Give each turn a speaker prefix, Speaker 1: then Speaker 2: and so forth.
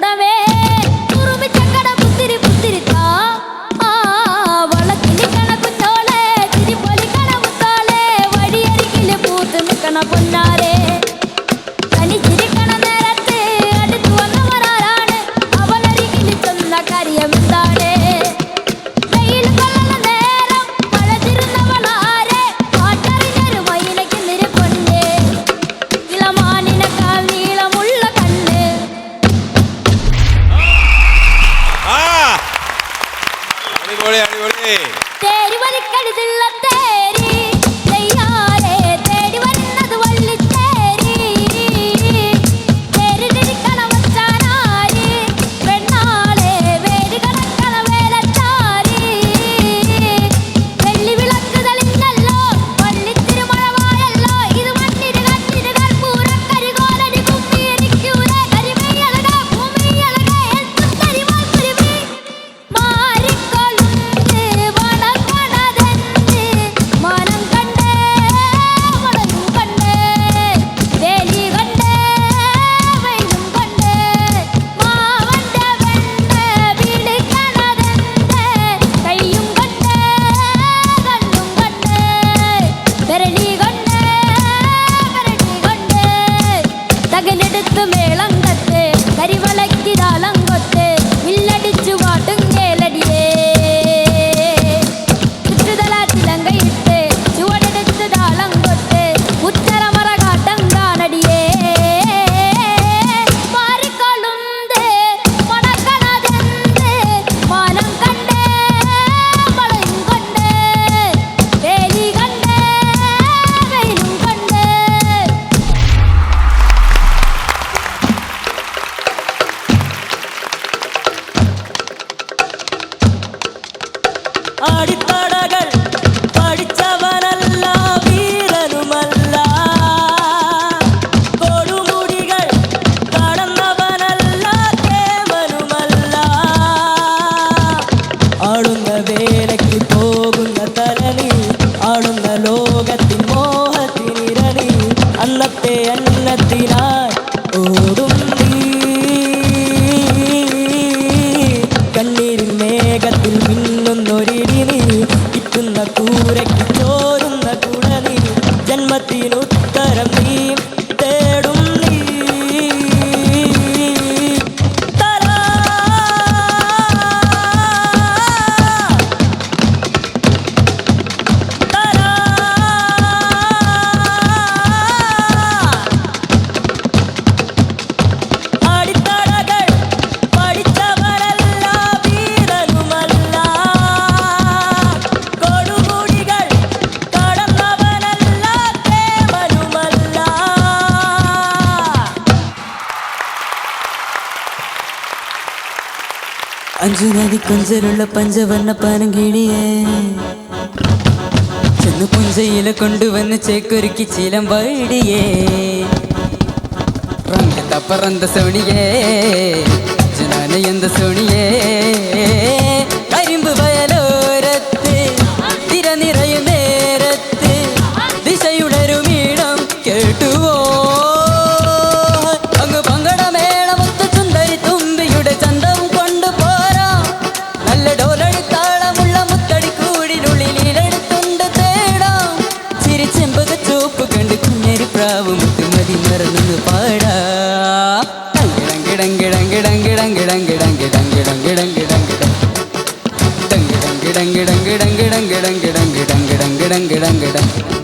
Speaker 1: una vez.
Speaker 2: പഠിച്ചവനല്ല വീരനുമല്ല. കേവനുമല്ല പോകുന്ന ലോകത്തിൻ ഓടും കണ്ണീരിൽ മേഘത്തിൽ கூரைக்கு
Speaker 3: അഞ്ചു നദി കൊഞ്ചലുള്ള പഞ്ചവർണ പാനം കിഴിയേ. ചെന്ന് പുഞ്ചയില കൊണ്ടുവന്ന് ചേക്കൊരുക്കി ചീലം വഴിയേ റങ്ക സോണിയേ ജനാന സോണിയേ டங்கு டங்கு டங்கு டங்கு டங்கு டங்கு டங்கு டங்கு டங்கு டங்கு டங்கு டங்கு டங்கு டங்கு டங்கு டங்கு டங்கு டங்கு